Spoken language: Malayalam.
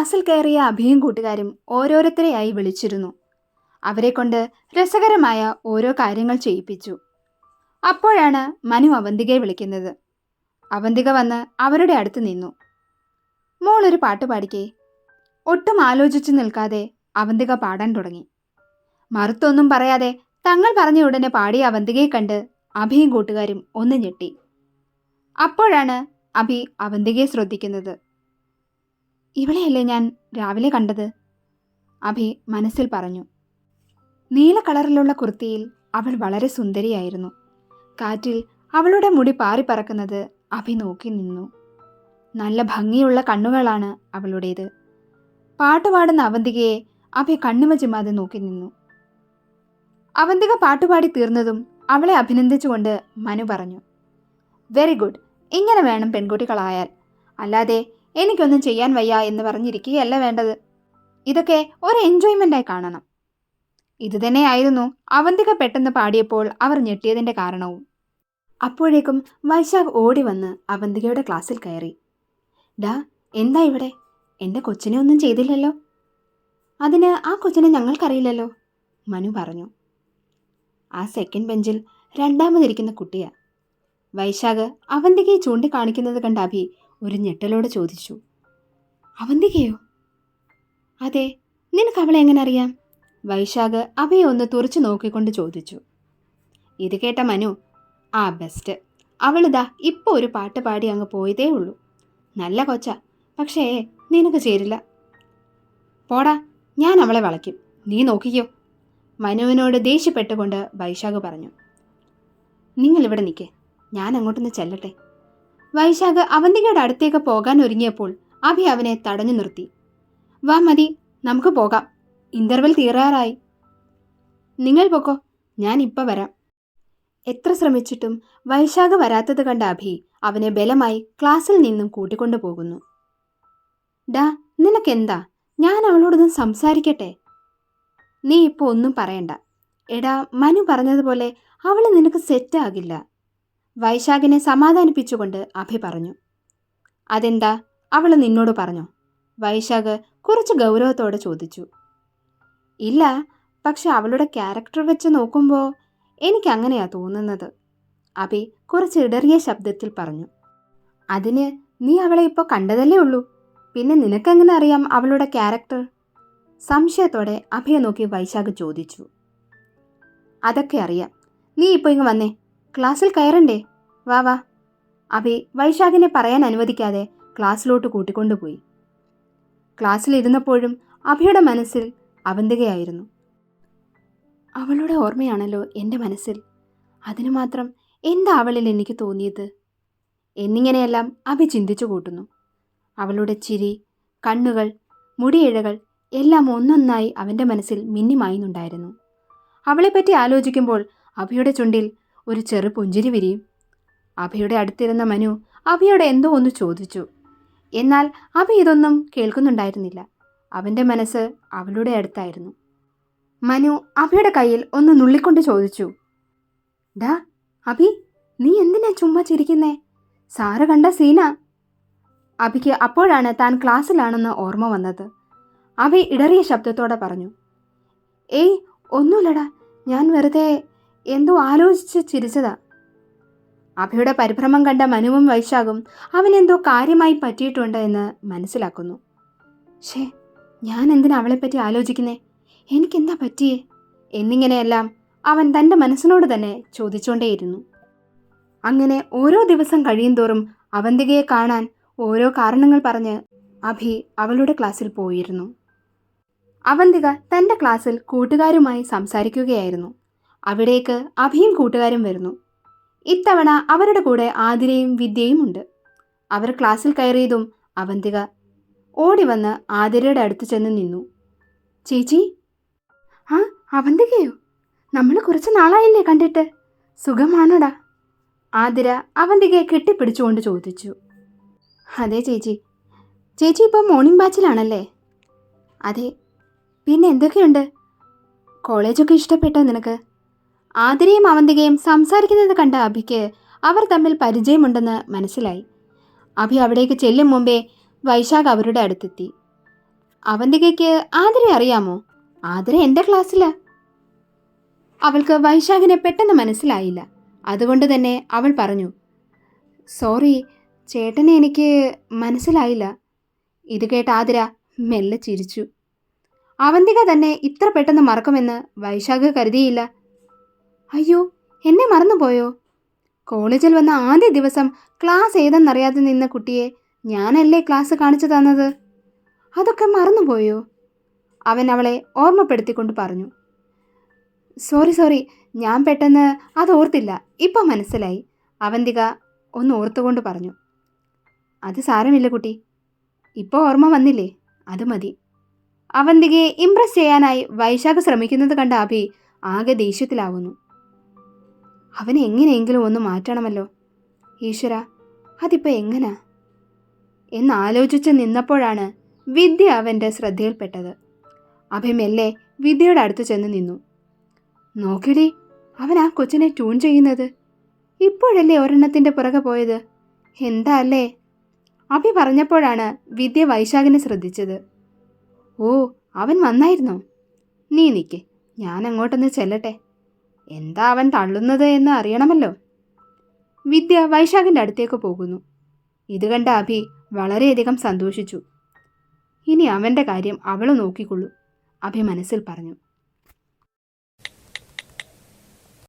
ക്ലാസ്സിൽ കയറിയ അഭിയും കൂട്ടുകാരും ഓരോരുത്തരെയായി വിളിച്ചിരുന്നു. അവരെ കൊണ്ട് രസകരമായ ഓരോ കാര്യങ്ങൾ ചെയ്യിപ്പിച്ചു. അപ്പോഴാണ് മനു അവന്തികയെ വിളിക്കുന്നത്. അവന്തിക വന്ന് അവരുടെ അടുത്ത് നിന്നു. മോളൊരു പാട്ട് പാടിക്കേ. ഒട്ടും ആലോചിച്ചു നിൽക്കാതെ അവന്തിക പാടാൻ തുടങ്ങി. മറുത്തൊന്നും പറയാതെ തങ്ങൾ പറഞ്ഞ ഉടനെ പാടിയ അവന്തികയെ കണ്ട് അഭിയും കൂട്ടുകാരും ഒന്ന് ഞെട്ടി. അപ്പോഴാണ് അഭി അവന്തികയെ ശ്രദ്ധിക്കുന്നത്. ഇവളെയല്ലേ ഞാൻ രാവിലെ കണ്ടത്? അഭി മനസ്സിൽ പറഞ്ഞു. നീല കളറിലുള്ള കുർത്തിയിൽ അവൾ വളരെ സുന്ദരിയായിരുന്നു. കാറ്റിൽ അവളുടെ മുടി പാറി പറക്കുന്നത് അഭി നോക്കി നിന്നു. നല്ല ഭംഗിയുള്ള കണ്ണുകളാണ് അവളുടേത്. പാട്ടുപാടുന്ന അവന്തികയെ അഭി കണ്ണിമ ചുമ്മാതെ നോക്കി നിന്നു. അവന്തിക പാട്ടുപാടി തീർന്നതും അവളെ അഭിനന്ദിച്ചുകൊണ്ട് മനു പറഞ്ഞു. Very good. ഇങ്ങനെ വേണം പെൺകുട്ടികളായാൽ. അല്ലാതെ എനിക്കൊന്നും ചെയ്യാൻ വയ്യ എന്ന് പറഞ്ഞിരിക്കുകയല്ല വേണ്ടത്. ഇതൊക്കെ ഒരു എൻജോയ്മെന്റായി കാണണം. ഇതുതന്നെയായിരുന്നു അവന്തിക പെട്ടെന്ന് പാടിയപ്പോൾ അവർ ഞെട്ടിയതിന്റെ കാരണവും. അപ്പോഴേക്കും വൈശാഖ് ഓടി വന്ന് അവന്തികയുടെ ക്ലാസ്സിൽ കയറി. ഡാ എന്താ ഇവിടെ? എന്റെ കൊച്ചിനെ ഒന്നും ചെയ്തില്ലല്ലോ? അതിന് ആ കൊച്ചിനെ ഞങ്ങൾക്കറിയില്ലല്ലോ മനു പറഞ്ഞു. ആ സെക്കൻഡ് ബെഞ്ചിൽ രണ്ടാമതിരിക്കുന്ന കുട്ടിയാ. വൈശാഖ് അവന്തികയെ ചൂണ്ടിക്കാണിക്കുന്നത് കണ്ട അഭി ഒരു ഞെട്ടലോടെ ചോദിച്ചു. അവന്തികയോ? അതെ നിനക്ക് അവളെ എങ്ങനെ അറിയാം? വൈശാഖ് അവയെ ഒന്ന് തുറച്ചു നോക്കിക്കൊണ്ട് ചോദിച്ചു. ഇത് കേട്ട മനു ആ ബെസ്റ്റ് അവളിതാ ഇപ്പോൾ ഒരു പാട്ട് പാടി അങ്ങ് പോയതേ ഉള്ളൂ. നല്ല കൊച്ച പക്ഷേ നിനക്ക് ചേരില്ല. പോടാ ഞാൻ അവളെ വളയ്ക്കും. നീ നോക്കിക്കോ. മനുവിനോട് ദേഷ്യപ്പെട്ടുകൊണ്ട് വൈശാഖ് പറഞ്ഞു. നിങ്ങൾ ഇവിടെ നിൽക്കേ. ഞാൻ അങ്ങോട്ടൊന്ന് ചെല്ലട്ടെ. വൈശാഖ് അവന്തികയുടെ അടുത്തേക്ക് പോകാൻ ഒരുങ്ങിയപ്പോൾ അഭി അവനെ തടഞ്ഞു നിർത്തി. വാ മതി നമുക്ക് പോകാം. ഇന്റർവെൽ തീരാറായി. നിങ്ങൾ പൊക്കോ ഞാൻ ഇപ്പം വരാം. എത്ര ശ്രമിച്ചിട്ടും വൈശാഖ് വരാത്തത് കണ്ട അഭി അവനെ ബലമായി ക്ലാസ്സിൽ നിന്നും കൂട്ടിക്കൊണ്ടു പോകുന്നു. ഡാ നിനക്കെന്താ? ഞാൻ അവളോടൊന്നും സംസാരിക്കട്ടെ. നീ ഇപ്പോൾ ഒന്നും പറയണ്ട. എടാ മനു പറഞ്ഞതുപോലെ അവൾ നിനക്ക് സെറ്റാകില്ല വൈശാഖിനെ സമാധാനിപ്പിച്ചുകൊണ്ട് അഭി പറഞ്ഞു. അതെന്താ? അവൾ നിന്നോട് പറഞ്ഞു? വൈശാഖ് കുറച്ച് ഗൗരവത്തോടെ ചോദിച്ചു. ഇല്ല പക്ഷെ അവളുടെ ക്യാരക്ടർ വെച്ച് നോക്കുമ്പോൾ എനിക്ക് അങ്ങനെയാ തോന്നുന്നത് അഭി കുറച്ച് ഇടറിയ ശബ്ദത്തിൽ പറഞ്ഞു. അതിന് നീ അവളെ ഇപ്പോൾ കണ്ടതല്ലേ ഉള്ളൂ? പിന്നെ നിനക്കെങ്ങനെ അറിയാം അവളുടെ ക്യാരക്ടർ? സംശയത്തോടെ അഭയെ നോക്കി വൈശാഖ് ചോദിച്ചു. അതൊക്കെ അറിയാം. നീ ഇപ്പോൾ ഇങ്ങ് വന്നേ. ക്ലാസ്സിൽ കയറണ്ടേ? വാ വാ. അഭി വൈശാഖിനെ പറയാൻ അനുവദിക്കാതെ ക്ലാസ്സിലോട്ട് കൂട്ടിക്കൊണ്ടുപോയി. ക്ലാസ്സിലിരുന്നപ്പോഴും അഭിയുടെ മനസ്സിൽ അവന്തികയായിരുന്നു. അവളുടെ ഓർമ്മയാണല്ലോ എന്റെ മനസ്സിൽ. അതിനു മാത്രം എന്താ അവളിൽ എനിക്ക് തോന്നിയത്? എന്നിങ്ങനെയെല്ലാം അഭി ചിന്തിച്ചു കൂട്ടുന്നു. അവളുടെ ചിരി കണ്ണുകൾ മുടിയിഴകൾ എല്ലാം ഒന്നൊന്നായി അവന്റെ മനസ്സിൽ മിന്നിമായുന്നുണ്ടായിരുന്നു. അവളെപ്പറ്റി ആലോചിക്കുമ്പോൾ അഭിയുടെ ചുണ്ടിൽ ഒരു ചെറു പുഞ്ചിരി വിരിയും. അഭയുടെ അടുത്തിരുന്ന മനു അഭിയോട് എന്തോ ഒന്ന് ചോദിച്ചു. എന്നാൽ അഭി ഇതൊന്നും കേൾക്കുന്നുണ്ടായിരുന്നില്ല. അവന്റെ മനസ്സ് അവളുടെ അടുത്തായിരുന്നു. മനു അഭിയുടെ കയ്യിൽ ഒന്ന് നുള്ളിക്കൊണ്ട് ചോദിച്ചു. ഡാ അഭി നീ എന്തിനാ ചുമ്മാ ചിരിക്കുന്നേ? സാറ് കണ്ട സീന? അഭിക്ക് അപ്പോഴാണ് താൻ ക്ലാസ്സിലാണെന്ന് ഓർമ്മ വന്നത്. അഭി ഇടറിയ ശബ്ദത്തോടെ പറഞ്ഞു. ഏയ് ഒന്നുമില്ലടാ. ഞാൻ വെറുതെ എന്തോ ആലോചിച്ച് ചിരിച്ചതാ. അഭിയുടെ പരിഭ്രമം കണ്ട മനുവും വൈശാഖും അവനെന്തോ കാര്യമായി പറ്റിയിട്ടുണ്ട് എന്ന് മനസ്സിലാക്കുന്നു. ഷേ ഞാൻ എന്തിനാ അവളെപ്പറ്റി ആലോചിക്കുന്നേ? എനിക്കെന്താ പറ്റിയേ? എന്നിങ്ങനെയെല്ലാം അവൻ തന്റെ മനസ്സിനോട് തന്നെ ചോദിച്ചുകൊണ്ടേയിരുന്നു അങ്ങനെ ഓരോ ദിവസം കഴിയുന്തോറും അവന്തികയെ കാണാൻ ഓരോ കാരണങ്ങൾ പറഞ്ഞ് അഭി അവളുടെ ക്ലാസ്സിൽ പോയിരുന്നു. അവന്തിക തന്റെ ക്ലാസ്സിൽ കൂട്ടുകാരുമായി സംസാരിക്കുകയായിരുന്നു. അവിടേക്ക് അഭിയും കൂട്ടുകാരും വരുന്നു. ഇത്തവണ അവരുടെ കൂടെ ആതിരയും വിദ്യയും ഉണ്ട്. അവർ ക്ലാസ്സിൽ കയറിയതും അവന്തിക ഓടി വന്ന് ആതിരയുടെ അടുത്ത് ചെന്ന് നിന്നു. ചേച്ചി ആ അവന്തികയോ? നമ്മൾ കുറച്ച് നാളായില്ലേ കണ്ടിട്ട്? സുഖമാണോടാ? ആതിര അവന്തികയെ കെട്ടിപ്പിടിച്ചുകൊണ്ട് ചോദിച്ചു. അതെ ചേച്ചി. ചേച്ചി ഇപ്പോൾ മോർണിംഗ് ബാച്ചിലാണല്ലേ അതെ. പിന്നെ എന്തൊക്കെയുണ്ട്? കോളേജൊക്കെ ഇഷ്ടപ്പെട്ടോ നിനക്ക്? ആതിരയും അവന്തികയും സംസാരിക്കുന്നത് കണ്ട അഭിക്ക് അവർ തമ്മിൽ പരിചയമുണ്ടെന്ന് മനസ്സിലായി. അഭി അവിടേക്ക് ചെല്ലും മുമ്പേ വൈശാഖ് അവരുടെ അടുത്തെത്തി. അവന്തികയ്ക്ക് ആതിര അറിയാമോ? ആതിര എന്റെ ക്ലാസ്സിലാ? അവൾക്ക് വൈശാഖിനെ പെട്ടെന്ന് മനസ്സിലായില്ല. അതുകൊണ്ട് തന്നെ അവൾ പറഞ്ഞു സോറി ചേട്ടനെ എനിക്ക് മനസ്സിലായില്ല. ഇത് കേട്ട് ആതിര മെല്ലെ ചിരിച്ചു. അവന്തിക തന്നെ ഇത്ര പെട്ടെന്ന് മറക്കുമെന്ന് വൈശാഖ് കരുതിയില്ല. അയ്യോ എന്നെ മറന്നുപോയോ? കോളേജിൽ വന്ന ആദ്യ ദിവസം ക്ലാസ് ഏതെന്നറിയാതെ നിന്ന കുട്ടിയെ ഞാനല്ലേ ക്ലാസ് കാണിച്ചു തന്നത്? അതൊക്കെ മറന്നുപോയോ? അവൻ അവളെ ഓർമ്മപ്പെടുത്തിക്കൊണ്ട് പറഞ്ഞു. സോറി സോറി ഞാൻ പെട്ടെന്ന് അത് ഓർത്തില്ല. ഇപ്പം മനസ്സിലായി. അവന്തിക ഒന്ന് ഓർത്തുകൊണ്ട് പറഞ്ഞു. അത് സാരമില്ല കുട്ടി. ഇപ്പോൾ ഓർമ്മ വന്നില്ലേ? അത് മതി. അവന്തികയെ ഇംപ്രസ് ചെയ്യാനായി വൈശാഖ് ശ്രമിക്കുന്നത് കണ്ട അഭി ആകെ ദേഷ്യത്തിലാവുന്നു. അവനെ എങ്ങനെയെങ്കിലും ഒന്ന് മാറ്റണമല്ലോ. ഈശ്വര അതിപ്പോൾ എങ്ങനാ? എന്നാലോചിച്ച് നിന്നപ്പോഴാണ് വിദ്യ അവന്റെ ശ്രദ്ധയിൽപ്പെട്ടത്. അഭിമെല്ലെ വിദ്യയുടെ അടുത്ത് ചെന്ന് നിന്നു. നോക്കിടി അവൻ ആ കൊച്ചിനെ ട്യൂൺ ചെയ്യുന്നത്? ഇപ്പോഴല്ലേ ഒരെണ്ണത്തിന്റെ പുറകെ പോയത്? എന്താ അല്ലേ? അഭി പറഞ്ഞപ്പോഴാണ് വിദ്യ വൈശാഖിനെ ശ്രദ്ധിച്ചത്. ഓ അവൻ വന്നായിരുന്നോ? നീ നിൽക്കേ ഞാൻ അങ്ങോട്ടൊന്ന് ചെല്ലട്ടെ. എന്താ അവൻ തള്ളുന്നത് എന്ന് അറിയണമല്ലോ? വിദ്യ വൈശാഖിന്റെ അടുത്തേക്ക് പോകുന്നു. ഇത് കണ്ട അഭി വളരെയധികം സന്തോഷിച്ചു. ഇനി അവന്റെ കാര്യം അവൾ നോക്കിക്കൊള്ളൂ അഭി മനസ്സിൽ പറഞ്ഞു.